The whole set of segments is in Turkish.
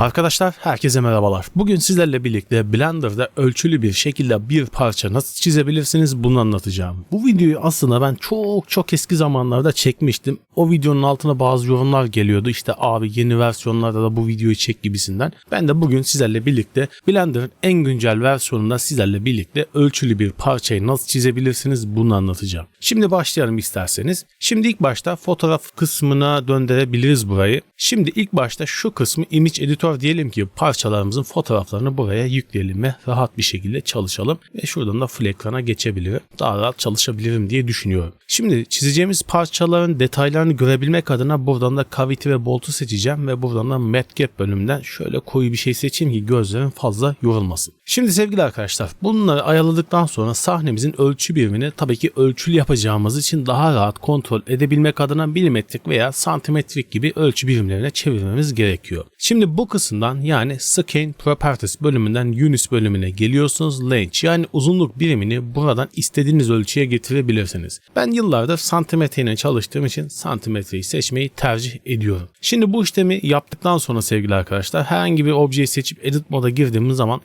Arkadaşlar herkese merhabalar. Bugün sizlerle birlikte Blender'da ölçülü bir şekilde bir parça nasıl çizebilirsiniz bunu anlatacağım. Bu videoyu aslında ben çok çok eski zamanlarda çekmiştim. O videonun altına bazı yorumlar geliyordu. İşte abi yeni versiyonlarda da bu videoyu çek gibisinden. Ben de bugün sizlerle birlikte Blender'ın en güncel versiyonunda sizlerle birlikte ölçülü bir parçayı nasıl çizebilirsiniz bunu anlatacağım. Şimdi başlayalım isterseniz. Şimdi ilk başta fotoğraf kısmına döndürebiliriz burayı. Şimdi ilk başta şu kısmı image editor diyelim ki parçalarımızın fotoğraflarını buraya yükleyelim ve rahat bir şekilde çalışalım. Ve şuradan da full ekrana geçebilirim. Daha rahat çalışabilirim diye düşünüyorum. Şimdi çizeceğimiz parçaların detaylarını görebilmek adına buradan da cavity ve bolt'u seçeceğim ve buradan da matgap bölümünden şöyle koyu bir şey seçeyim ki gözlerim fazla yorulmasın. Şimdi sevgili arkadaşlar bunları ayarladıktan sonra sahnemizin ölçü birimini tabii ki ölçülü yapacağımız için daha rahat kontrol edebilmek adına milimetrik veya santimetrik gibi ölçü birimlerine çevirmemiz gerekiyor. Şimdi bu kısımdan yani Scale Properties bölümünden Units bölümüne geliyorsunuz. Length yani uzunluk birimini buradan istediğiniz ölçüye getirebilirsiniz. Ben yıllardır santimetreyle çalıştığım için santimetreyi seçmeyi tercih ediyorum. Şimdi bu işlemi yaptıktan sonra sevgili arkadaşlar herhangi bir objeyi seçip edit moda girdiğimiz zaman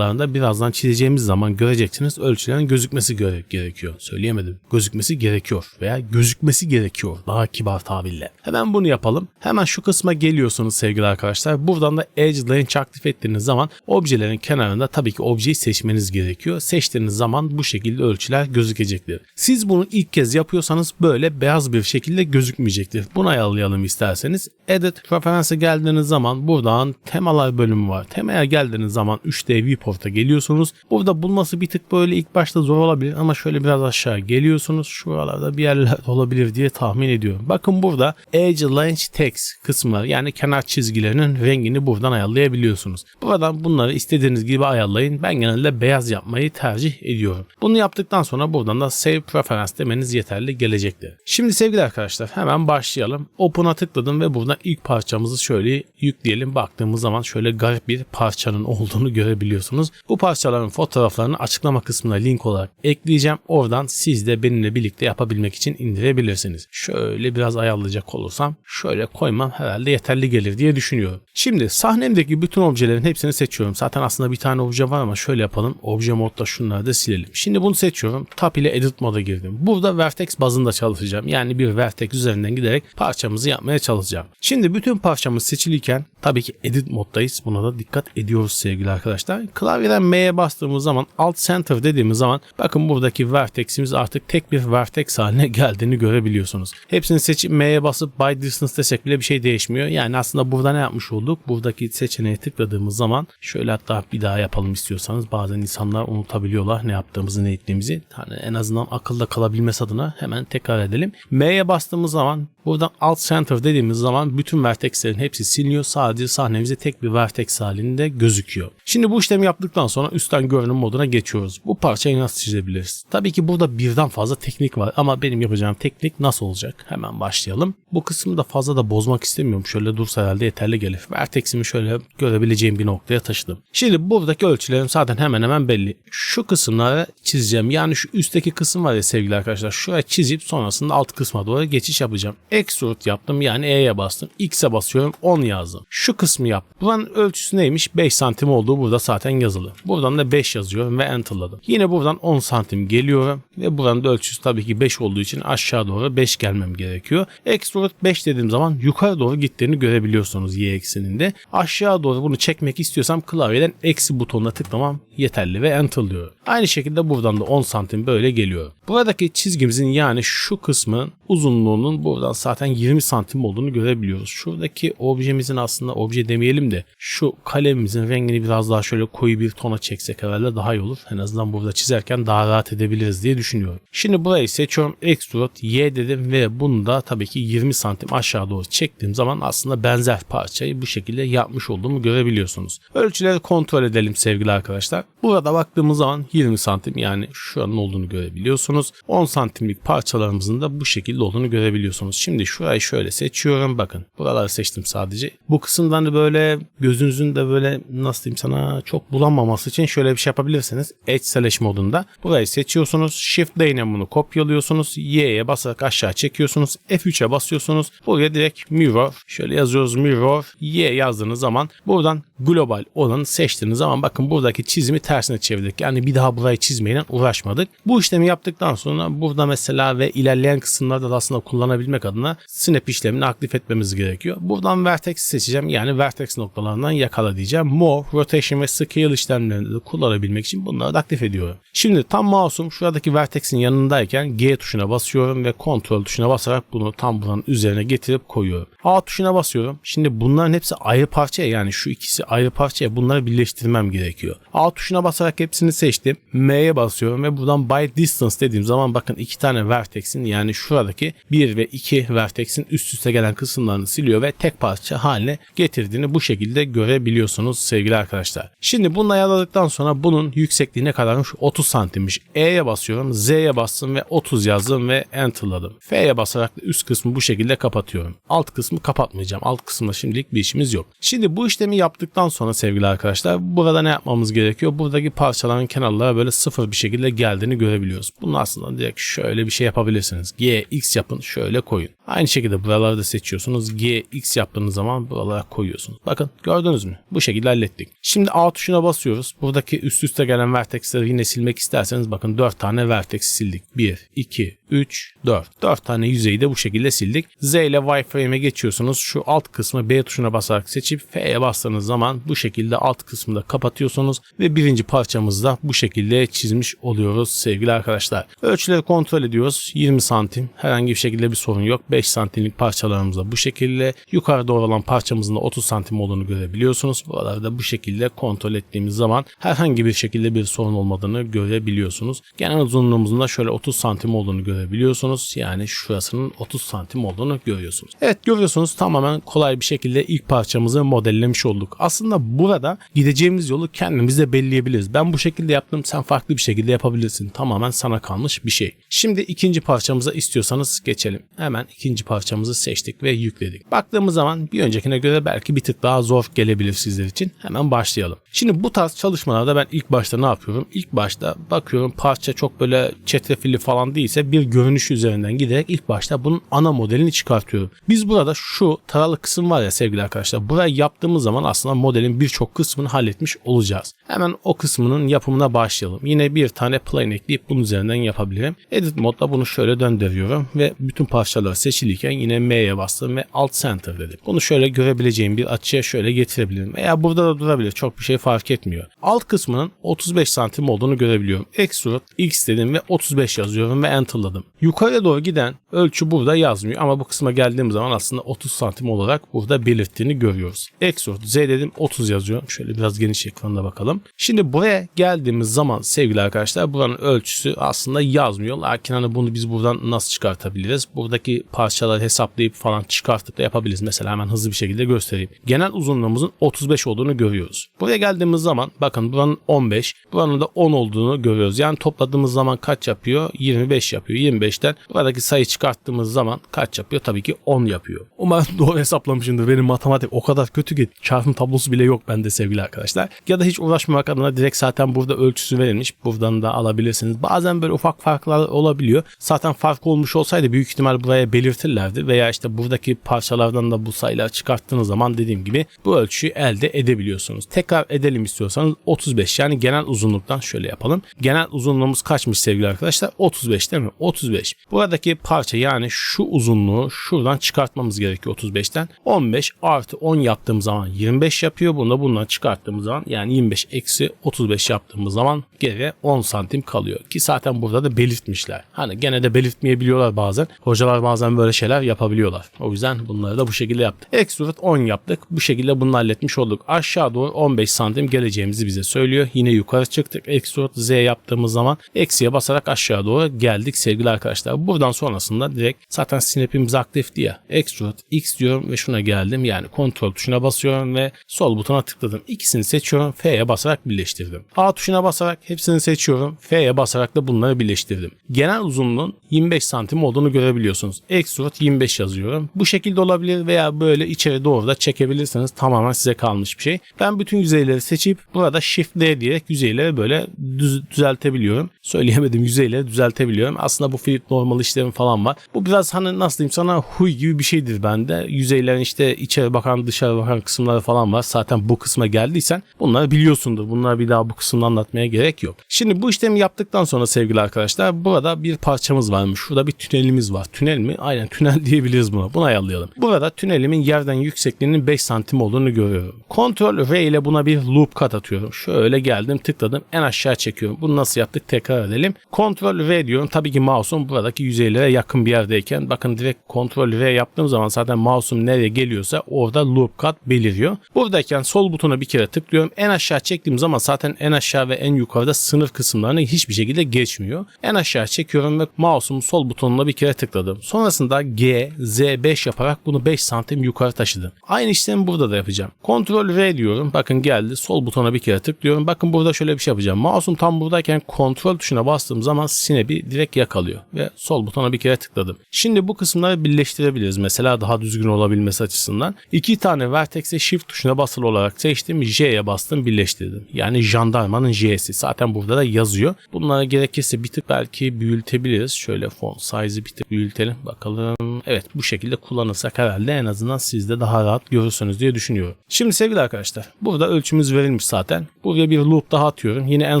kenarlarında birazdan çizeceğimiz zaman göreceksiniz ölçülerin gözükmesi göre- gerekiyor. Söyleyemedim. Gözükmesi gerekiyor veya gözükmesi gerekiyor daha kibar tabirle. Hemen bunu yapalım. Hemen şu kısma geliyorsunuz sevgili arkadaşlar. Buradan da Edge Range aktif ettiğiniz zaman objelerin kenarında tabii ki objeyi seçmeniz gerekiyor. Seçtiğiniz zaman bu şekilde ölçüler gözükecektir. Siz bunu ilk kez yapıyorsanız böyle beyaz bir şekilde gözükmeyecektir. Bunu ayarlayalım isterseniz. Edit Preference'e geldiğiniz zaman buradan temalar bölümü var. Temaya geldiğiniz zaman 3D Viewport'a geliyorsunuz. Burada bulması bir tık böyle ilk başta zor olabilir ama şöyle biraz aşağı geliyorsunuz. Şuralarda bir yerler olabilir diye tahmin ediyorum. Bakın burada Edge Range Text kısmı yani kenar çizgilerinin rengini buradan ayarlayabiliyorsunuz. Buradan bunları istediğiniz gibi ayarlayın. Ben genelde beyaz yapmayı tercih ediyorum. Bunu yaptıktan sonra buradan da Save Preference demeniz yeterli gelecektir. Şimdi sevgili arkadaşlar hemen başlayalım. Open'a tıkladım ve buradan ilk parçamızı şöyle yükleyelim. Baktığımız zaman şöyle garip bir parçanın olduğunu görebiliyorsunuz. Bu parçaların fotoğraflarını açıklama kısmına link olarak ekleyeceğim. Oradan siz de benimle birlikte yapabilmek için indirebilirsiniz. Şöyle biraz ayarlayacak olursam şöyle koymam herhalde yeterli gelir diye düşünüyorum. Şimdi sahnemdeki bütün objelerin hepsini seçiyorum. Zaten aslında bir tane obje var ama şöyle yapalım. Obje modda şunları da silelim. Şimdi bunu seçiyorum. Tab ile edit moda girdim. Burada vertex bazında çalışacağım. Yani bir vertex üzerinden giderek parçamızı yapmaya çalışacağım. Şimdi bütün parçamız seçiliyken tabii ki edit moddayız. Buna da dikkat ediyoruz sevgili arkadaşlar. Klavyeden M'ye bastığımız zaman alt center dediğimiz zaman bakın buradaki vertex'imiz artık tek bir vertex haline geldiğini görebiliyorsunuz. Hepsini seçip M'ye basıp by distance desek bile bir şey değişmiyor. Yani aslında burada ne yapmış olduk? Buradaki seçeneğe tıkladığımız zaman şöyle hatta bir daha yapalım istiyorsanız bazen insanlar unutabiliyorlar ne yaptığımızı ne ettiğimizi. Hani en azından akılda kalabilmesi adına hemen tekrar edelim. M'ye bastığımız zaman buradan alt center dediğimiz zaman bütün vertexlerin hepsi siliniyor. Sadece sahnemizde tek bir vertex halinde gözüküyor. Şimdi bu işlemi yaptıktan sonra üstten görünüm moduna geçiyoruz. Bu parçayı nasıl çizebiliriz? Tabii ki burada birden fazla teknik var ama benim yapacağım teknik nasıl olacak? Hemen başlayalım. Bu kısmı da fazla da bozmak istemiyorum. Şöyle dursa herhalde yeterli gelir. Vertex'imi şöyle görebileceğim bir noktaya taşıdım. Şimdi buradaki ölçülerim zaten hemen hemen belli. Şu kısımları çizeceğim. Yani şu üstteki kısım var ya sevgili arkadaşlar. Şuraya çizip sonrasında alt kısma doğru geçiş yapacağım. Extrude yaptım yani E'ye bastım. X'e basıyorum 10 yazdım. Şu kısmı yap. Buranın ölçüsü neymiş? 5 santim olduğu burada zaten yazılı. Buradan da 5 yazıyorum ve enterladım. Yine buradan 10 santim geliyorum ve buranın da ölçüsü tabii ki 5 olduğu için aşağı doğru 5 gelmem gerekiyor. Extrude 5 dediğim zaman yukarı doğru gittiğini görebiliyorsunuz y ekseninde. Aşağı doğru bunu çekmek istiyorsam klavyeden eksi butonuna tıklamam yeterli ve enter. Aynı şekilde buradan da 10 santim böyle geliyor. Buradaki çizgimizin yani şu kısmın uzunluğunun buradan zaten 20 santim olduğunu görebiliyoruz. Şuradaki objemizin aslında obje demeyelim de şu kalemimizin rengini biraz daha şöyle koyu bir tona çeksek herhalde daha iyi olur. En azından burada çizerken daha rahat edebiliriz diye düşünüyorum. Şimdi burayı seçiyorum. Extrude Y dedim ve bunu da tabii ki 20 santim aşağı doğru çektiğim zaman aslında benzer parçayı bu şekilde yapmış olduğumu görebiliyorsunuz. Ölçüleri kontrol edelim sevgili arkadaşlar. Burada baktığımız zaman 20 santim yani şu an olduğunu görebiliyorsunuz. 10 santimlik parçalarımızın da bu şekilde olduğunu görebiliyorsunuz. Şimdi şurayı şöyle seçiyorum. Bakın buraları seçtim sadece. Bu kısımdan da böyle gözünüzün de böyle nasıl diyeyim sana çok bulanmaması için şöyle bir şey yapabilirsiniz. Edge Slash modunda. Burayı seçiyorsunuz. Shift ile bunu kopyalıyorsunuz. Y'ye basarak aşağı çekiyorsunuz. F3'e basıyorsunuz. Buraya direkt mirror. Şöyle yazıyoruz mirror. Y yazdığınız zaman buradan global olanı seçtiğiniz zaman bakın buradaki çizimi tersine çevirdik. Yani bir daha burayı çizmeyle uğraşmadık. Bu işlemi yaptıktan sonra burada mesela ve ilerleyen kısımlarda da aslında kullanabilmek adına snap işlemini aktif etmemiz gerekiyor. Buradan vertex seçeceğim. Yani vertex noktalarından yakala diyeceğim. Move, rotation ve scale işlemlerini de kullanabilmek için bunları aktif ediyorum. Şimdi tam mouse'um şuradaki vertex'in yanındayken G tuşuna basıyorum ve kontrol tuşuna basarak bunu tam buranın üzerine getirip koyuyorum. A tuşuna basıyorum. Şimdi bunların hepsi ayrı parçaya yani şu ikisi ayrı parçaya bunları birleştirmem gerekiyor. A tuşuna basarak hepsini seçtim. M'ye basıyorum ve buradan by distance dediğim zaman bakın iki tane vertex'in yani şuradaki 1 ve 2 vertex'in üst üste gelen kısımlarını siliyor ve tek parça haline getirdiğini bu şekilde görebiliyorsunuz sevgili arkadaşlar. Şimdi bunu ayarladıktan sonra bunun yüksekliği ne kadarmış? 30 santimmiş. E'ye basıyorum. Z'ye bastım ve 30 yazdım ve enterladım. F'ye basarak da üst kısmı bu şekilde kapatıyorum. Alt kısmı kapatmayacağım. Alt kısımda şimdilik bir işimiz yok. Şimdi bu işlemi yaptıktan sonra sevgili arkadaşlar burada ne yapmamız gerekiyor? Buradaki parçaların kenarlara böyle sıfır bir şekilde geldiğini görebiliyoruz. Bunu aslında direkt şöyle bir şey yapabilirsiniz. G, X yapın şöyle koyun. Aynı şekilde buraları da seçiyorsunuz. G, X yaptığınız zaman buralara koyuyorsunuz. Bakın gördünüz mü? Bu şekilde hallettik. Şimdi A tuşuna basıyoruz. Buradaki üst üste gelen vertexleri yine silmek isterseniz bakın 4 tane vertex sildik. 1, 2, 3, 4. 4 tane yüzeyi de bu şekilde sildik. Z ile wireframe'e geçiyorsunuz. Şu alt kısmı B tuşuna basarak seçip F'ye bastığınız zaman bu şekilde alt kısmı da kapatıyorsunuz ve birinci parçamızı da bu şekilde çizmiş oluyoruz sevgili arkadaşlar. Ölçüleri kontrol ediyoruz. 20 santim. Herhangi bir şekilde bir sorun yok. 5 santimlik parçalarımızda bu şekilde. Yukarı doğru olan parçamızın da 30 santim olduğunu görebiliyorsunuz. Buraları da bu şekilde kontrol ettiğimiz zaman herhangi bir şekilde bir sorun olmadığını görebiliyorsunuz. Genel uzunluğumuzun da şöyle 30 santim olduğunu görebiliyorsunuz. Yani şurasının 30 santim olduğunu görüyorsunuz. Evet görüyorsunuz tamamen kolay bir şekilde ilk parçamızı modellemiş olduk. Aslında burada gideceğimiz yolu kendimiz de belirleyebiliriz. Ben bu şekilde yaptım sen farklı bir şekilde yapabilirsin. Tamamen sana kalmış bir şey. Şimdi ikinci parçamıza istiyorsanız geçelim. Hemen ikinci parçamızı seçtik ve yükledik. Baktığımız zaman bir öncekine göre belki bir tık daha zor gelebilir sizler için. Hemen başlayalım. Şimdi bu tarz çalışmalarda ben ilk başta ne yapıyorum? İlk başta bakıyorum parça çok böyle çetrefilli falan değilse bir görünüş üzerinden giderek ilk başta bunun ana modelini çıkartıyorum. Biz burada şu taralı kısım var ya sevgili arkadaşlar. Burayı yaptığımız zaman aslında modelin birçok kısmını halletmiş olacağız. Hemen o kısmının yapımına başlayalım. Yine bir tane plane ekleyip bunun üzerinden yapabilirim. Edit modda bunu şöyle döndürüyorum ve bütün parçalar seçiliyken yine M'ye bastım ve Alt Center dedim. Bunu şöyle görebileceğim bir açıya şöyle getirebilirim. Veya burada da durabilir. Çok bir şey fark etmiyor. Alt kısmının 35 santim olduğunu görebiliyorum. Extrude X dedim ve 35 yazıyorum ve enterladım. Yukarıya doğru giden ölçü burada yazmıyor ama bu kısma geldiğim zaman aslında 30 santim olarak burada belirttiğini görüyoruz. Extrude Z dedim 30 yazıyorum. Şöyle biraz geniş ekranda bakalım. Şimdi buraya geldiğimiz zaman sevgili arkadaşlar buranın ölçüsü aslında yazmıyor. Lakin hani bunu biz buradan nasıl çıkartabiliriz? Buradaki parçaları hesaplayıp falan çıkartıp da yapabiliriz. Mesela hemen hızlı bir şekilde göstereyim. Genel uzunluğumuzun 35 olduğunu görüyoruz. Buraya geldiğimiz zaman bakın buranın 15, buranın da 10 olduğunu görüyoruz. Yani topladığımız zaman kaç yapıyor? 25 yapıyor. 25'ten buradaki sayı çıkarttığımız zaman kaç yapıyor? Tabii ki 10 yapıyor. Umarım doğru hesaplamışımdır. Benim matematik o kadar kötü ki çarpım tablosu bile yok bende sevgili arkadaşlar. Ya da hiç uğraşmamak adına direkt zaten burada ölçüsü verilmiş. Buradan da alabilirsiniz. Bazen böyle ufak farklar olabiliyor. Zaten fark olmuş olsaydı büyük ihtimal buraya belirtirlerdi. Veya işte buradaki parçalardan da bu sayılar çıkarttığınız zaman dediğim gibi bu ölçüyü elde edebiliyorsunuz. Tekrar edelim istiyorsanız 35 yani genel uzunluktan şöyle yapalım. Genel uzunluğumuz kaçmış sevgili arkadaşlar? 35 değil mi? 35. Buradaki parça yani şu uzunluğu şuradan çıkartmamız gerekiyor 35'ten. 15 artı 10 yaptığım zaman 25 yapıyor. Bunu da bundan çıkarttığımız zaman yani 25 eksi 35 yaptığımız zaman geriye 10 santim kalıyor. Ki zaten burada da belirtmişler. Hani gene de belirtmeyebiliyorlar bazen. Hocalar bazen böyle şeyler yapabiliyorlar. O yüzden bunları da bu şekilde yaptık. Extrude 10 yaptık. Bu şekilde bunu halletmiş olduk. Aşağı doğru 15 santim geleceğimizi bize söylüyor. Yine yukarı çıktık. Extrude Z yaptığımız zaman eksiye basarak aşağı doğru geldik sevgili arkadaşlar. Buradan sonrasında direkt zaten snap'imiz aktifti ya. Extrude X diyorum ve şuna geldim. Yani kontrol tuşuna basıyorum ve sol butona tıkladım. İkisini seçiyorum. F'ye basarak birleştirdim. A tuşuna basarak hepsini seçiyorum. F'ye basarak da bunları birleştirdim. Genel uzunluğun 25 santim olduğunu görebiliyorsunuz. Extrude 25 yazıyorum. Bu şekilde olabilir veya böyle içeri doğru da çekebilirsiniz. Tamamen size kalmış bir şey. Ben bütün yüzeyleri seçip burada Shift D diyerek yüzeyleri böyle düz, düzeltebiliyorum. Söyleyemedim yüzeyleri düzeltebiliyorum. Aslında bu flip normal işlerim falan var. Bu biraz hani nasıl diyeyim sana huy gibi bir şeydir bende. Yüzeylerin işte içeri bakan dışarı bakan kısımları falan var. Zaten bu kısma geldiysen bunları biliyorsundur. Bunları bir daha bu kısımda anlatmaya gerek yok. Şimdi bu işlemi yaptıktan sonra sevgili arkadaşlar burada bir parçamız varmış. Şurada bir tünelimiz var. Tünel mi? Aynen tünel diyebiliriz buna. Bunu ayarlayalım. Burada tünelimin yerden yüksekliğinin 5 santim olduğunu görüyorum. Ctrl R ile buna bir loop kat atıyorum. Şöyle geldim tıkladım en aşağı çekiyorum. Bunu nasıl yaptık tekrar edelim. Ctrl V diyorum. Tabii ki mouse'um buradaki yüzeylere yakın bir yerdeyken bakın direkt Ctrl V yaptığım zaman zaten mouse'um nereye geliyorsa orada loop kat beliriyor. Buradayken sol butona bir kere tıklıyorum. En aşağı çektiğim zaman zaten en aşağı ve en yukarıda sınır kısımlarını hiçbir şekilde geçmiyor. En aşağı çekiyorum ve mouse'umu sol butonuna bir kere tıkladım. Sonrasında G, Z5 yaparak bunu 5 santim yukarı taşıdım. Aynı işlemi burada da yapacağım. Ctrl V diyorum. Bakın geldi. Sol butona bir kere tıklıyorum. Bakın burada şöyle bir şey yapacağım. Mouse'um tam buradayken kontrol tuşuna bastığım zaman sinebi direkt yakalıyor. Ve sol butona bir kere tıkladım. Şimdi bu kısımları birleştirebiliriz. Mesela daha düzgün olabilmesi açısından. İki tane vertex'e shift tuşuna basılı olarak seçtim. J'ye bastım birleştirdim. Yani jandarmanın J'si. Zaten burada da yazıyor. Bunlara gerekirse bir tık belki büyütebiliriz. Şöyle font size'ı bir tık büyütelim. Bakalım. Evet bu şekilde kullanırsak herhalde en azından siz de daha rahat görürsünüz diye düşünüyorum. Şimdi sevgili arkadaşlar burada ölçümüz verilmiş zaten. Buraya bir loop daha atıyorum. Yine en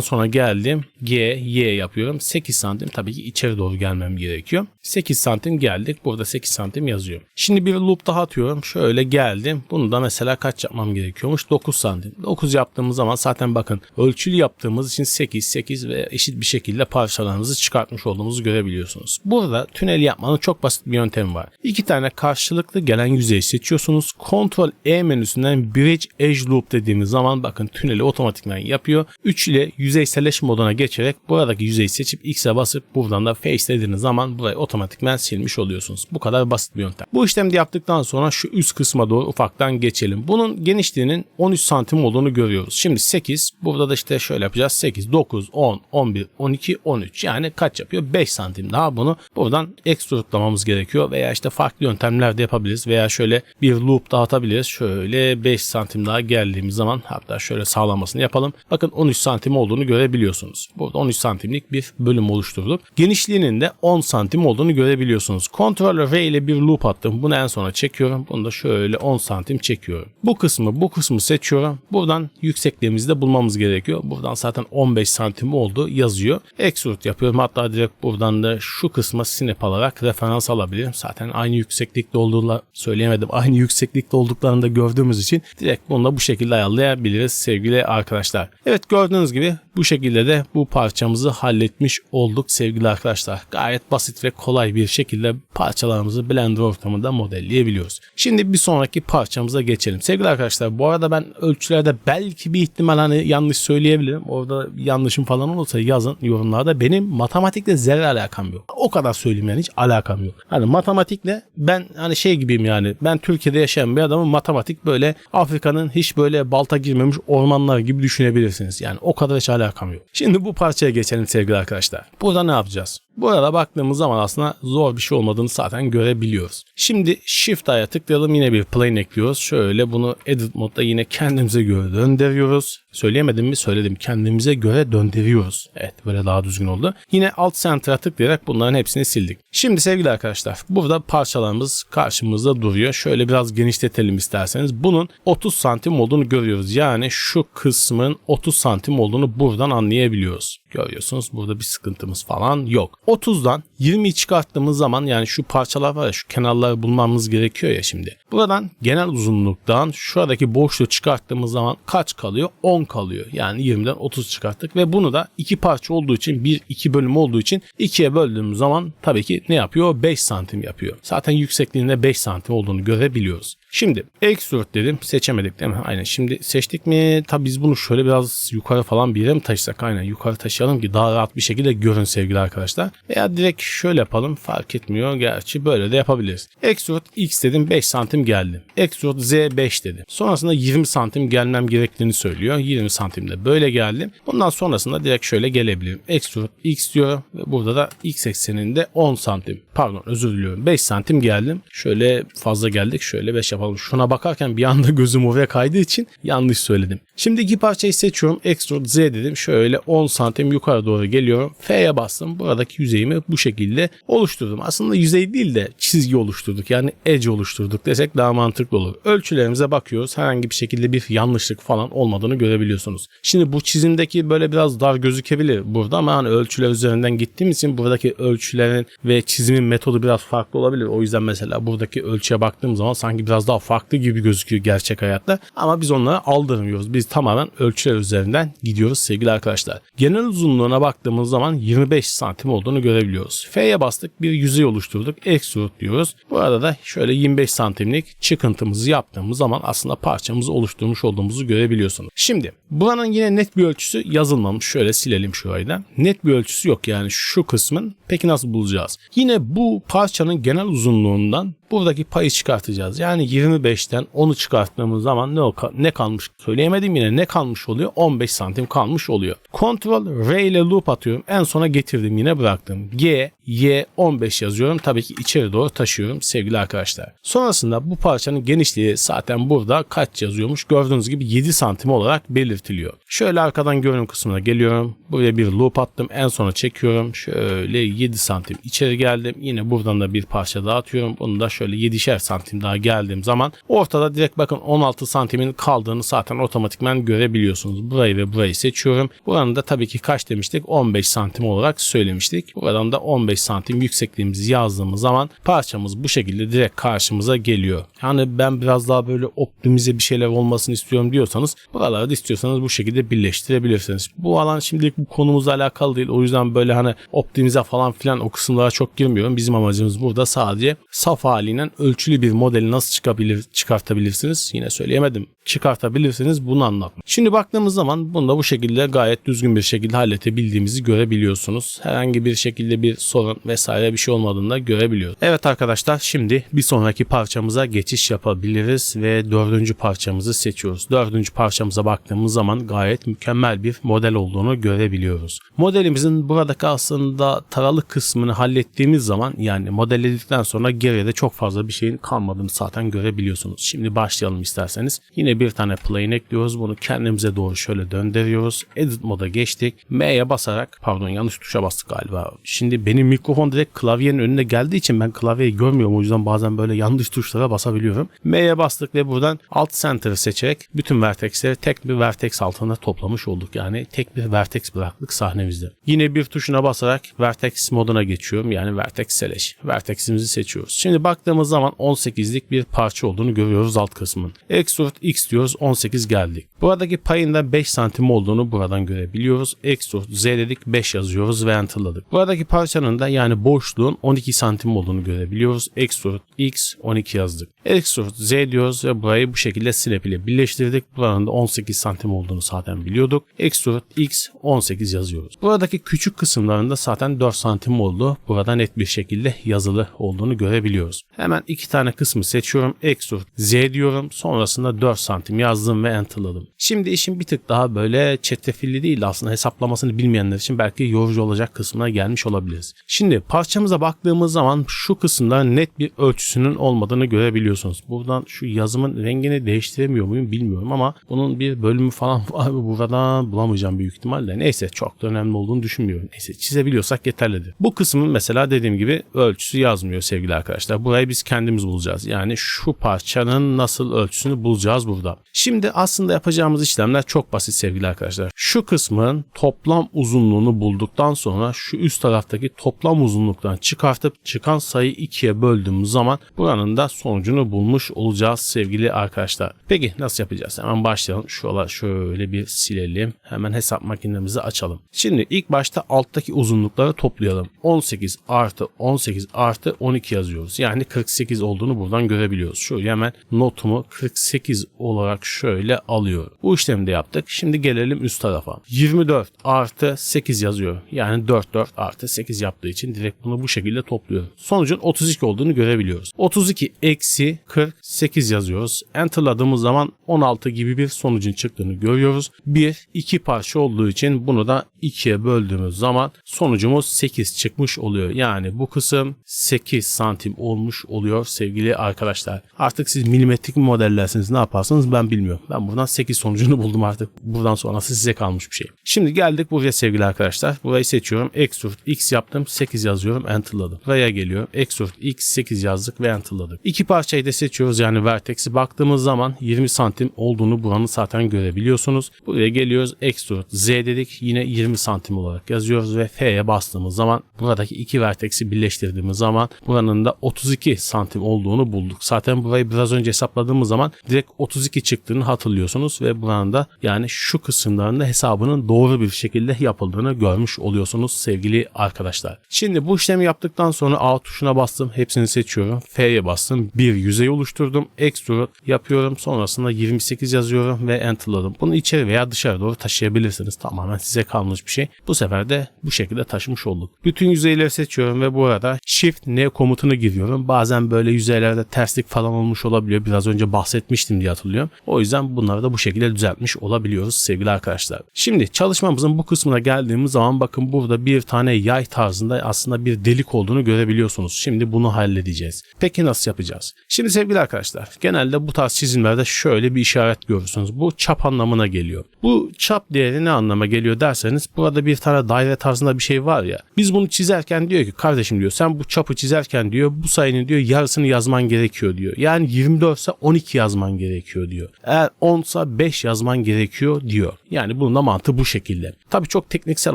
sona geldim. G, Y yapıyorum. 8 santim tabii ki içeri doğru gelmem gerekiyor. 8 santim geldik. Burada 8 santim yazıyor. Şimdi bir loop daha atıyorum. Şöyle geldim. Bunu da mesela kaç yapmam gerekiyormuş? 9 santim. 9 yaptığımız zaman zaten bakın ölçülü yaptığımız için 8, 8 ve eşit bir şekilde parçalarımızı çıkartmış olduğumuzu görebiliyorsunuz. Burada tünel yapmanın çok basit bir yöntemi var. İki tane karşılıklı gelen yüzeyi seçiyorsunuz. Ctrl E menüsünden Bridge Edge Loop dediğimiz zaman bakın tüneli otomatikman yapıyor. 3 ile yüzeyselleşme moduna geçerek buradaki yüzeyi seçip X'e basıp buradan da Face dediğiniz zaman burayı otomatikman silmiş oluyorsunuz. Bu kadar basit bir yöntem. Bu işlemi de yaptıktan sonra şu üst kısma doğru ufaktan geçelim. Bunun genişliğinin 13 santim olduğunu görüyoruz. Şimdi 8 burada da işte şöyle yapacağız. 8, 9, 10, 11, 12, 13 yani kaç yapıyor? 5 santim daha bunu buradan ekstrutlamamız gerekiyor veya işte farklı yöntemler de yapabiliriz veya şöyle bir loop dağıtabiliriz. Şöyle 5 santim daha geldiğimiz zaman hatta şöyle sağlamasını yapalım. Bakın 13 santim olduğunu görebiliyorsunuz. Burada 13 santimlik bir bölüm oluşturduk. Genişliğinin de 10 santim olduğunu görebiliyorsunuz. Ctrl V ile bir loop attım. Bunu en sona çekiyorum. Bunu da şöyle 10 santim çekiyorum. Bu kısmı bu kısmı seçiyorum. Buradan yüksekliğimizi de bulmamız gerekiyor. Buradan zaten 15 santim oldu yazıyor. Extrude yapıyorum. Hatta direkt buradan da şu kısma snap alarak referans alabilirim. Zaten aynı yükseklikte olduğunu söyleyemedim. Aynı yükseklikte olduklarını da gördüğümüz için direkt bunu da bu şekilde ayarlayabiliriz sevgili arkadaşlar. Evet gördüğünüz gibi bu şekilde de bu parçamızı halletmiş olduk sevgili arkadaşlar. Gayet basit ve kolay bir şekilde parçalarımızı Blender ortamında modelleyebiliyoruz. Şimdi bir sonraki parçamıza geçelim. Sevgili arkadaşlar bu arada ben ölçülerde belki bir ihtimal hani yanlış söyleyebilirim. Orada yanlışım falan olursa yazın yorumlarda. Benim matematikle zerre alakam yok. O kadar söyleyeyim yani hiç alakam yok. Hani matematikle ben hani şey gibiyim yani. Ben Türkiye'de yaşayan bir adamım matematik böyle Afrika'nın hiç böyle balta girmemiş ormanlar gibi düşünebilirsiniz. Yani o kadar hiç alakam yok. Şimdi bu parçaya geçelim sevgili arkadaşlar. Burada ne yapacağız? Burada baktığımız zaman aslında zor bir şey olmadığını zaten görebiliyoruz. Şimdi Shift A'ya tıklayalım yine bir plane ekliyoruz. Şöyle bunu Edit modda yine kendimize göre döndürüyoruz. Söyleyemedim mi? Söyledim. Kendimize göre döndürüyoruz. Evet böyle daha düzgün oldu. Yine Alt Center'a tıklayarak bunların hepsini sildik. Şimdi sevgili arkadaşlar burada parçalarımız karşımızda duruyor. Şöyle biraz genişletelim isterseniz. Bunun 30 santim olduğunu görüyoruz. Yani şu kısmın 30 santim olduğunu buradan anlayabiliyoruz. Görüyorsunuz burada bir sıkıntımız falan yok. 30'dan 20'yi çıkarttığımız zaman yani şu parçalar var ya şu kenarları bulmamız gerekiyor ya şimdi. Buradan genel uzunluktan şuradaki boşluğu çıkarttığımız zaman kaç kalıyor? 10 kalıyor. Yani 20'den 30 çıkarttık ve bunu da iki parça olduğu için bir iki bölüm olduğu için ikiye böldüğümüz zaman tabii ki ne yapıyor? 5 santim yapıyor. Zaten yüksekliğinde 5 santim olduğunu görebiliyoruz. Şimdi extrude dedim seçemedik değil mi? Aynen şimdi seçtik mi? Tabii biz bunu şöyle biraz yukarı falan bir yere mi taşısak? Aynen yukarı taşıyalım ki daha rahat bir şekilde görün sevgili arkadaşlar. Veya direkt şöyle yapalım fark etmiyor. Gerçi böyle de yapabiliriz. Extrude X dedim 5 santim geldi. Extrude Z 5 dedim. Sonrasında 20 santim gelmem gerektiğini söylüyor. 20 santimde böyle geldim. Bundan sonrasında direkt şöyle gelebilirim. Extrude X diyorum ve burada da X ekseninde 10 santim. Pardon özür diliyorum. 5 santim geldim. Şöyle fazla geldik. Şöyle 5 yapalım. Şuna bakarken bir anda gözüm oraya kaydığı için yanlış söyledim. Şimdi iki parçayı seçiyorum. Extrude Z dedim. Şöyle 10 santim yukarı doğru geliyorum. F'ye bastım. Buradaki yüzeyimi bu şekilde oluşturdum. Aslında yüzey değil de çizgi oluşturduk. Yani edge oluşturduk desek daha mantıklı olur. Ölçülerimize bakıyoruz. Herhangi bir şekilde bir yanlışlık falan olmadığını görebiliyorsunuz. Şimdi bu çizimdeki böyle biraz dar gözükebilir burada ama hani ölçüler üzerinden gittiğim için buradaki ölçülerin ve çizimin metodu biraz farklı olabilir. O yüzden mesela buradaki ölçüye baktığım zaman sanki biraz daha farklı gibi gözüküyor gerçek hayatta. Ama biz onlara aldırmıyoruz. Biz tamamen ölçüler üzerinden gidiyoruz sevgili arkadaşlar. Genel uzunluğuna baktığımız zaman 25 santim olduğunu görebiliyoruz. F'ye bastık bir yüzey oluşturduk. Extrude diyoruz. Bu arada da şöyle 25 santimlik çıkıntımızı yaptığımız zaman aslında parçamızı oluşturmuş olduğumuzu görebiliyorsunuz. Şimdi buranın yine net bir ölçüsü yazılmamış. Şöyle silelim şurayı da. Net bir ölçüsü yok yani şu kısmın. Peki nasıl bulacağız? Yine bu parçanın genel uzunluğundan buradaki payı çıkartacağız. Yani 25'ten 10'u çıkarttığımız zaman ne, ne kalmış söyleyemedim yine ne kalmış oluyor? 15 santim kalmış oluyor. Ctrl R ile loop atıyorum. En sona getirdim yine bıraktım. G, Y 15 yazıyorum. Tabii ki içeri doğru taşıyorum sevgili arkadaşlar. Sonrasında bu parçanın genişliği zaten burada kaç yazıyormuş? Gördüğünüz gibi 7 santim olarak belirtiliyor. Şöyle arkadan görünüm kısmına geliyorum. Buraya bir loop attım. En sona çekiyorum. Şöyle 7 santim içeri geldim. Yine buradan da bir parça daha atıyorum. Bunu da şöyle 7'şer santim daha geldiğim zaman ortada direkt bakın 16 santimin kaldığını zaten otomatikman görebiliyorsunuz. Burayı ve burayı seçiyorum. Buranın da tabii ki kaç demiştik? 15 santim olarak söylemiştik. Buradan da 15 santim yüksekliğimizi yazdığımız zaman parçamız bu şekilde direkt karşımıza geliyor. Yani ben biraz daha böyle optimize bir şeyler olmasını istiyorum diyorsanız buraları da istiyorsanız bu şekilde birleştirebilirsiniz. Bu alan şimdilik bu konumuzla alakalı değil. O yüzden böyle hani optimize falan filan o kısımlara çok girmiyorum. Bizim amacımız burada sadece saf haliyle ölçülü bir modeli nasıl çıkabilir, çıkartabilirsiniz? Yine söyleyemedim. Çıkartabilirsiniz bunu anlatmak. Şimdi baktığımız zaman bunu da bu şekilde gayet düzgün bir şekilde halletebildiğimizi görebiliyorsunuz. Herhangi bir şekilde bir sorun vesaire bir şey olmadığını da görebiliyoruz. Evet arkadaşlar şimdi bir sonraki parçamıza geçiş yapabiliriz ve dördüncü parçamızı seçiyoruz. Dördüncü parçamıza baktığımız zaman gayet mükemmel bir model olduğunu görebiliyoruz. Modelimizin buradaki aslında taralı kısmını hallettiğimiz zaman yani modelledikten sonra geriye de çok fazla bir şeyin kalmadığını zaten görebiliyorsunuz. Şimdi başlayalım isterseniz. Yine bir tane plane ekliyoruz. Bunu kendimize doğru şöyle döndürüyoruz. Edit moda geçtik. M'ye basarak pardon yanlış tuşa bastık galiba. Şimdi benim mikrofon direkt klavyenin önüne geldiği için ben klavyeyi görmüyorum. O yüzden bazen böyle yanlış tuşlara basabiliyorum. M'ye bastık ve buradan alt center'ı seçerek bütün vertexleri tek bir vertex altında toplamış olduk. Yani tek bir vertex bıraktık sahnemizde. Yine bir tuşuna basarak vertex moduna geçiyorum. Yani vertex seleş. Vertex'imizi seçiyoruz. Şimdi baktığımız zaman 18'lik bir parça olduğunu görüyoruz alt kısmın. Extrude X diyoruz 18 geldik. Buradaki payında 5 santim olduğunu buradan görebiliyoruz. Extrude Z dedik 5 yazıyoruz ve enterladık. Buradaki parçanın da yani boşluğun 12 santim olduğunu görebiliyoruz. Extrude X 12 yazdık. Extrude Z diyoruz ve burayı bu şekilde snap ile birleştirdik. Buranın da 18 santim olduğunu zaten biliyorduk. Extrude X 18 yazıyoruz. Buradaki küçük kısımlarında zaten 4 santim oldu. Burada net bir şekilde yazılı olduğunu görebiliyoruz. Hemen iki tane kısmı seçiyorum. Extrude Z diyorum. Sonrasında 4 santim yazdım ve enterladım. Şimdi işin bir tık daha böyle çetrefilli değil aslında hesaplamasını bilmeyenler için belki yorucu olacak kısmına gelmiş olabiliriz. Şimdi parçamıza baktığımız zaman şu kısımda net bir ölçüsünün olmadığını görebiliyorsunuz. Buradan şu yazımın rengini değiştiremiyor muyum bilmiyorum ama bunun bir bölümü falan var mı buradan bulamayacağım büyük ihtimalle. Neyse çok da önemli olduğunu düşünmüyorum. Neyse çizebiliyorsak yeterlidir. Bu kısmın mesela dediğim gibi ölçüsü yazmıyor sevgili arkadaşlar. Burayı biz kendimiz bulacağız. Yani şu parçanın nasıl ölçüsünü bulacağız burada. Şimdi aslında yapacağımız işlemler çok basit sevgili arkadaşlar. Şu kısmın toplam uzunluğunu bulduktan sonra şu üst taraftaki toplam uzunluktan çıkartıp çıkan sayı ikiye böldüğümüz zaman buranın da sonucunu bulmuş olacağız sevgili arkadaşlar. Peki nasıl yapacağız? Hemen başlayalım. Şuralar şöyle bir silelim. Hemen hesap makinemizi açalım. Şimdi ilk başta alttaki uzunlukları toplayalım. 18 artı 18 artı 12 yazıyoruz. Yani 48 olduğunu buradan görebiliyoruz. Şöyle hemen notumu 48 olarak şöyle alıyorum. Bu işlemi de yaptık. Şimdi gelelim üst tarafa. 24 artı 8 yazıyor. Yani 4 4 artı 8 yaptığı için direkt bunu bu şekilde topluyorum. Sonucun 32 olduğunu görebiliyoruz. 32 eksi 48 yazıyoruz. Enter'ladığımız zaman 16 gibi bir sonucun çıktığını görüyoruz. 1 2 parça olduğu için bunu da 2'ye böldüğümüz zaman sonucumuz 8 çıkmış oluyor. Yani bu kısım 8 santim olmuş oluyor sevgili arkadaşlar. Artık siz milimetrik mi modellersiniz ne yaparsınız ben bilmiyorum. Ben buradan 8 sonucunu buldum artık. Buradan sonrası size kalmış bir şey. Şimdi geldik buraya sevgili arkadaşlar. Burayı seçiyorum. Extrude X yaptım. 8 yazıyorum. Enter'ladım. Buraya geliyorum. Extrude X 8 yazdık ve enter'ladık. İki parçayı da seçiyoruz. Yani vertex'i baktığımız zaman 20 santim olduğunu buranın zaten görebiliyorsunuz. Buraya geliyoruz. Extrude Z dedik. Yine 20 santim olarak yazıyoruz ve F'ye bastığımız zaman buradaki iki vertex'i birleştirdiğimiz zaman buranın da 32 santim olduğunu bulduk. Zaten burayı biraz önce hesapladığımız zaman direkt 32 çıktığını hatırlıyorsunuz ve buranın da yani şu kısımlarında hesabının doğru bir şekilde yapıldığını görmüş oluyorsunuz sevgili arkadaşlar. Şimdi bu işlemi yaptıktan sonra A tuşuna bastım. Hepsini seçiyorum. F'ye bastım. Bir yüzey oluşturdum. Extrude yapıyorum. Sonrasında 28 yazıyorum ve enterladım. Bunu içeri veya dışarı doğru taşıyabilirsiniz. Tamamen size kalmış bir şey. Bu sefer de bu şekilde taşımış olduk. Bütün yüzeyleri seçiyorum ve bu arada Shift N komutunu giriyorum. Bazen böyle yüzeylerde terslik falan olmuş olabiliyor. Biraz önce bahsetmiştim diye hatırlıyorum. O yüzden bunları da bu şekilde düzeltmiş olabiliyoruz sevgili arkadaşlar. Şimdi çalışmamızın bu kısmına geldiğimiz zaman bakın burada bir tane yay tarzında aslında bir delik olduğunu görebiliyorsunuz. Şimdi bunu halledeceğiz. Peki nasıl yapacağız? Şimdi sevgili arkadaşlar genelde bu tarz çizimlerde şöyle bir işaret görürsünüz. Bu çap anlamına geliyor. Bu çap değeri ne anlama geliyor derseniz burada bir tane daire tarzında bir şey var ya. Biz bunu çizerken diyor ki kardeşim diyor sen bu çapı çizerken diyor bu sayının diyor yarısını yazman gerekiyor diyor. Yani 24 ise 12 yazman gerekiyor diyor. Eğer 10 ise 5 yazman gerekiyor diyor. Yani bunun da mantığı bu şekilde. Tabii çok tekniksel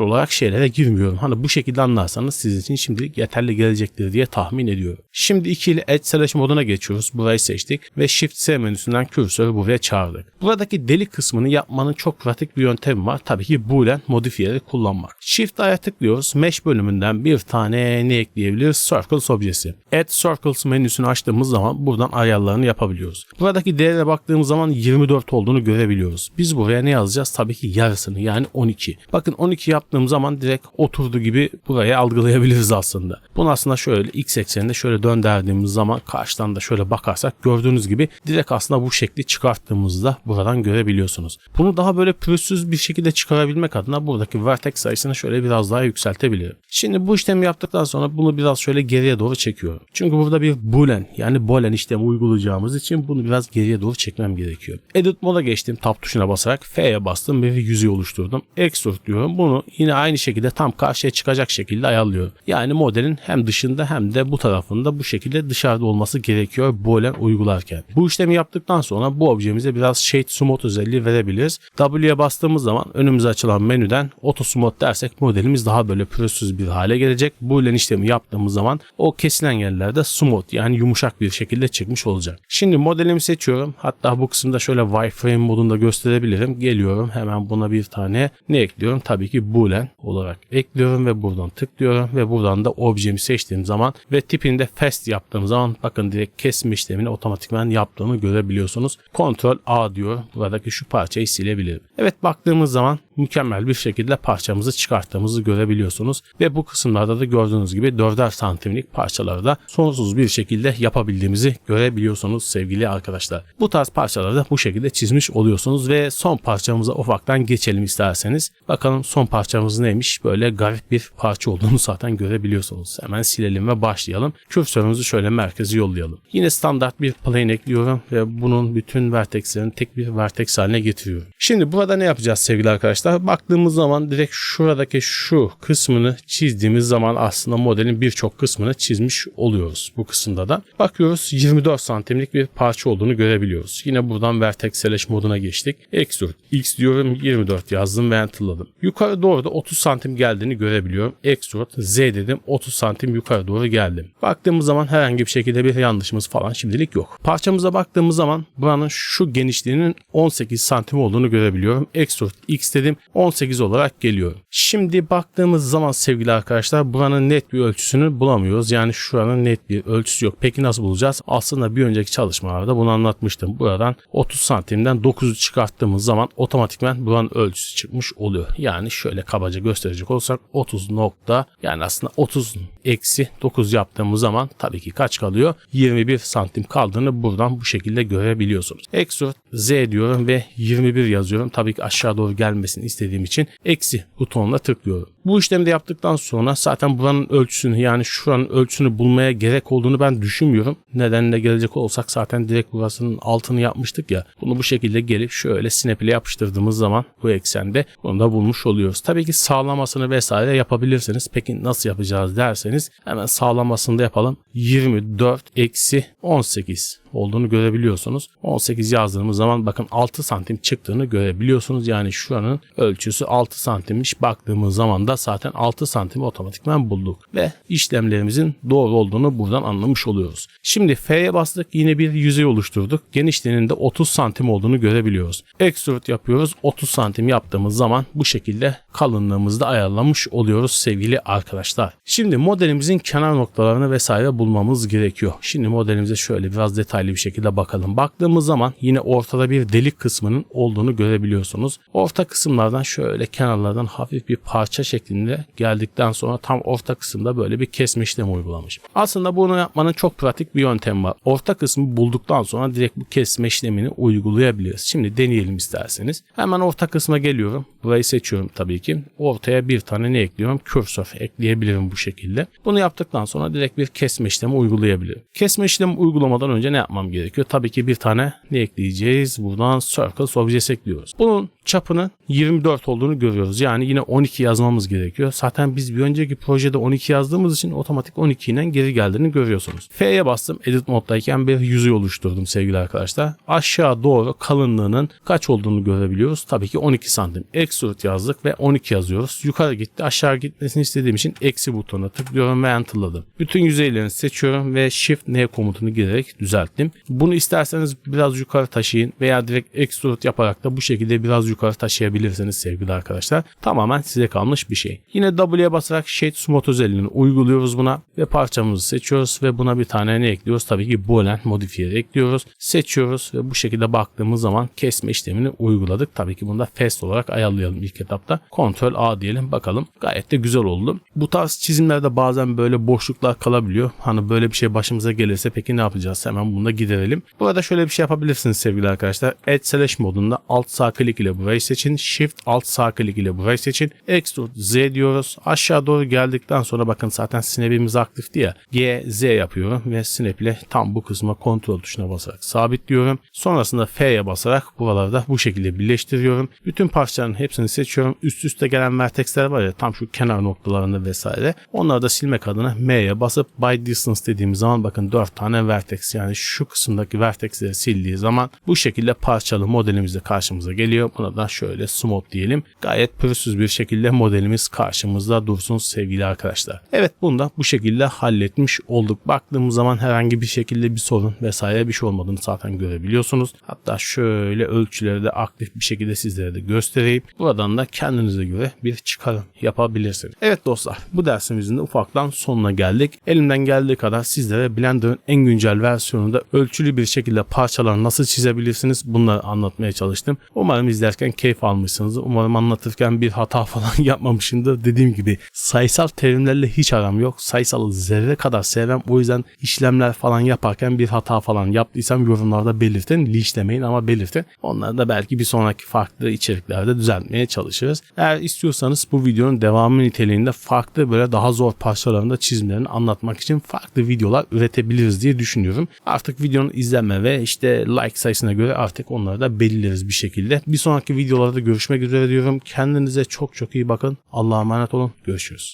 olarak şeylere girmiyorum. Hani bu şekilde anlarsanız sizin için şimdilik yeterli gelecektir diye tahmin ediyorum. Şimdi ikili Edge Slash moduna geçiyoruz. Burayı seçtik ve Shift S menüsünden kürsörü buraya çağırdık. Buradaki delik kısmını yapmanın çok pratik bir yöntemi var. Tabii ki Boolean modifiyeleri kullanmak. Shift A'ya tıklıyoruz. Mesh bölümünden bir tane ne ekleyebiliriz? Circles objesi. Add Circles menüsünü açtığımız zaman buradan ayarlarını yapabiliyoruz. Buradaki değere baktığımız zaman 24 olduğunu görebiliyoruz. Biz buraya ne yazacağız? Tabii ki yarısını yani 12. Bakın 12 yaptığım zaman direkt oturdu gibi buraya algılayabiliriz aslında. Bunu aslında şöyle x ekseninde şöyle döndürdüğümüz zaman karşıdan da şöyle bakarsak gördüğünüz gibi direkt aslında bu şekli çıkarttığımızda buradan görebiliyorsunuz. Bunu daha böyle pürüzsüz bir şekilde çıkarabilmek adına buradaki vertex sayısını şöyle biraz daha yükseltebilirim. Şimdi bu işlemi yaptıktan sonra bunu biraz şöyle geriye doğru çekiyorum. Çünkü burada bir boolean yani boolean işlemi uygulayacağımız için bunu biraz geriye doğru çekmem gerekiyor. Edit moda geçtim tab tuşuna basarak F'ye bastım ve yüzey oluşturdum. Extrude diyorum. Bunu yine aynı şekilde tam karşıya çıkacak şekilde ayarlıyorum. Yani modelin hem dışında hem de bu tarafında bu şekilde dışarıda olması gerekiyor boolean uygularken. Bu işlemi yaptıktan sonra bu objemize biraz shade smooth özelliği verebiliriz. W'ye bastığımız zaman önümüze açılan menüden auto smooth dersek modelimiz daha böyle pürüzsüz bir hale gelecek. Boolean işlemi yaptığımız zaman o kesilen yerlerde smooth yani yumuşak bir şekilde çıkmış olacak. Şimdi modelimi seçiyorum. Hatta bu kısımda şöyle wireframe modunda gösterebilirim. Geliyorum hemen buna bir tane ne ekliyorum? Tabii ki boolean olarak ekliyorum ve buradan tıklıyorum ve buradan da objemi seçtiğim zaman ve tipini de fast yaptığım zaman bakın direkt kesme işlemini otomatikman yaptığımı görebiliyorsunuz. Ctrl A diyor. Buradaki şu parçayı silebilirim. Evet baktığımız zaman mükemmel bir şekilde parçamızı çıkarttığımızı görebiliyorsunuz. Ve bu kısımlarda da gördüğünüz gibi 4'er santimlik parçaları da sonsuz bir şekilde yapabildiğimizi görebiliyorsunuz sevgili arkadaşlar. Bu tarz parçaları da bu şekilde çizmiş oluyorsunuz ve son parçamıza ufaktan geçelim isterseniz. Bakalım son parçamız neymiş? Böyle garip bir parça olduğunu zaten görebiliyorsunuz. Hemen silelim ve başlayalım. Kürsörümüzü şöyle merkeze yollayalım. Yine standart bir plane ekliyorum ve bunun bütün vertexlerini tek bir vertex haline getiriyorum. Şimdi burada ne yapacağız sevgili arkadaşlar? Baktığımız zaman direkt şuradaki şu kısmını çizdiğimiz zaman aslında modelin birçok kısmını çizmiş oluyoruz bu kısımda da. Bakıyoruz 24 santimlik bir parça olduğunu görebiliyoruz. Yine buradan vertex seleş moduna geçtik. Extrude X diyorum 24 yazdım ve enterladım. Yukarı doğru da 30 santim geldiğini görebiliyorum. Extrude Z dedim 30 santim yukarı doğru geldim. Baktığımız zaman herhangi bir şekilde bir yanlışımız falan şimdilik yok. Parçamıza baktığımız zaman buranın şu genişliğinin 18 santim olduğunu görebiliyorum. Extrude X dedim 18 olarak geliyor. Şimdi baktığımız zaman sevgili arkadaşlar buranın net bir ölçüsünü bulamıyoruz. Yani şuranın net bir ölçüsü yok. Peki nasıl bulacağız? Aslında bir önceki çalışmalarda bunu anlatmıştım. Buradan 30 santimden 9 9'u çıkarttığımız zaman otomatikman buranın ölçüsü çıkmış oluyor. Yani şöyle kabaca gösterecek olsak 30 nokta yani aslında 30 eksi 9 yaptığımız zaman tabii ki kaç kalıyor? 21 santim kaldığını buradan bu şekilde görebiliyorsunuz. Extrude Z diyorum ve 21 yazıyorum. Tabii ki aşağı doğru gelmesini istediğim için eksi butonuna tıklıyorum. Bu işlemi de yaptıktan sonra zaten buranın ölçüsünü yani şuranın ölçüsünü bulmaya gerek olduğunu ben düşünmüyorum. Nedenle gelecek olsak zaten direkt burasının altını yapmıştık ya. Bunu bu şekilde gelip şöyle snap yapıştırdığımız zaman bu eksende bunu da bulmuş oluyoruz. Tabii ki sağlamasını vesaire yapabilirsiniz. Peki nasıl yapacağız derseniz hemen sağlamasını da yapalım. 24 eksi 18 olduğunu görebiliyorsunuz. 18 yazdığımız zaman bakın 6 santim çıktığını görebiliyorsunuz. Yani şuranın ölçüsü 6 santimmiş. Baktığımız zaman da zaten 6 santimi otomatikman bulduk. Ve işlemlerimizin doğru olduğunu buradan anlamış oluyoruz. Şimdi F'ye bastık yine bir yüzey oluşturduk. Genişliğinin de 30 santim olduğunu görebiliyoruz. Extrude yapıyoruz. 30 santim yaptığımız zaman bu şekilde kalınlığımızı da ayarlamış oluyoruz sevgili arkadaşlar. Şimdi modelimizin kenar noktalarını vesaire bulmamız gerekiyor. Şimdi modelimize şöyle biraz detaylı bir şekilde bakalım. Baktığımız zaman yine ortada bir delik kısmının olduğunu görebiliyorsunuz. Orta kısımlardan şöyle kenarlardan hafif bir parça şeklinde geldikten sonra tam orta kısımda böyle bir kesme işlemi uygulamış. Aslında bunu yapmanın çok pratik bir yöntem var. Orta kısmı bulduktan sonra direkt bu kesme işlemini uygulayabiliriz. Şimdi deneyelim isterseniz. Hemen orta kısma geliyorum. Burayı seçiyorum tabii ki. Ortaya bir tane ne ekliyorum? Cursor ekleyebilirim bu şekilde. Bunu yaptıktan sonra direkt bir kesme işlemi uygulayabilirim. Kesme işlemi uygulamadan önce ne yapmam gerekiyor? Tabii ki bir tane ne ekleyeceğiz? Buradan Circle Objects ekliyoruz. Bunun çapının 24 olduğunu görüyoruz. Yani yine 12 yazmamız gerekiyor. Zaten biz bir önceki projede 12 yazdığımız için otomatik 12 ile geri geldiğini görüyorsunuz. F'ye bastım. Edit moddayken bir yüzey oluşturdum sevgili arkadaşlar. Aşağı doğru kalınlığının kaç olduğunu görebiliyoruz. Tabii ki 12 santim. Extrude yazdık ve 12 yazıyoruz. Yukarı gitti. Aşağı gitmesini istediğim için eksi butonuna tıklıyorum ve enterladım. Bütün yüzeylerini seçiyorum ve Shift N komutunu girerek düzelttim. Bunu isterseniz biraz yukarı taşıyın veya direkt extrude yaparak da bu şekilde biraz yukarı taşıyabilirsiniz sevgili arkadaşlar. Tamamen size kalmış bir şey. Yine W'ye basarak Shade Smooth özelliğini uyguluyoruz buna ve parçamızı seçiyoruz ve buna bir tane ne ekliyoruz? Tabii ki Boolean modifiyer ekliyoruz. Seçiyoruz ve bu şekilde baktığımız zaman kesme işlemini uyguladık. Tabii ki bunu da fast olarak ayarlayalım ilk etapta. Ctrl A diyelim bakalım. Gayet de güzel oldu. Bu tarz çizimlerde bazen böyle boşluklar kalabiliyor. Hani böyle bir şey başımıza gelirse peki ne yapacağız? Hemen bunu da giderelim. Burada şöyle bir şey yapabilirsiniz sevgili arkadaşlar. Add Slash modunda alt sağ klik ile burayı seçin. Shift alt sağ klik ile burayı seçin. Extrude Z diyoruz. Aşağı doğru geldikten sonra bakın zaten snap'imiz aktifti ya. G, Z yapıyorum ve snap ile tam bu kısma kontrol tuşuna basarak sabitliyorum. Sonrasında F'ye basarak buralarda bu şekilde birleştiriyorum. Bütün parçaların hepsini seçiyorum. Üst üste gelen vertexler var ya tam şu kenar noktalarında vesaire. Onları da silmek adına M'ye basıp by distance dediğimiz zaman bakın 4 tane vertex yani şu kısımdaki vertexleri sildiği zaman bu şekilde parçalı modelimiz de karşımıza geliyor. Buna da şöyle smooth diyelim. Gayet pürüzsüz bir şekilde modelimiz karşımızda dursun sevgili arkadaşlar. Evet bunu da bu şekilde halletmiş olduk. Baktığımız zaman herhangi bir şekilde bir sorun vesaire bir şey olmadığını zaten görebiliyorsunuz. Hatta şöyle ölçüleri de aktif bir şekilde sizlere de göstereyim. Buradan da kendinize göre bir çıkarım yapabilirsiniz. Evet dostlar bu dersimizin de ufaktan sonuna geldik. Elimden geldiği kadar sizlere Blender'ın en güncel versiyonunda ölçülü bir şekilde parçalar nasıl çizebilirsiniz bunları anlatmaya çalıştım. Umarım izlerken keyif almışsınızdır. Umarım anlatırken bir hata falan yapmamışımdır. Dediğim gibi sayısal terimlerle hiç aram yok. Sayısalı zerre kadar sevmem. O yüzden işlemler falan yaparken bir hata falan yaptıysam yorumlarda belirtin. Linçlemeyin ama belirtin. Onları da belki bir sonraki farklı içeriklerde düzeltmeye çalışırız. Eğer istiyorsanız bu videonun devamı niteliğinde farklı böyle daha zor parçalarında çizimlerini anlatmak için farklı videolar üretebiliriz diye düşünüyorum. Artık videonun izlenme ve işte like sayısına göre artık onları da belirleriz bir şekilde. Bir sonraki videolarda görüşmek üzere diyorum. Kendinize çok çok iyi bakın. Allah'a emanet olun. Görüşürüz.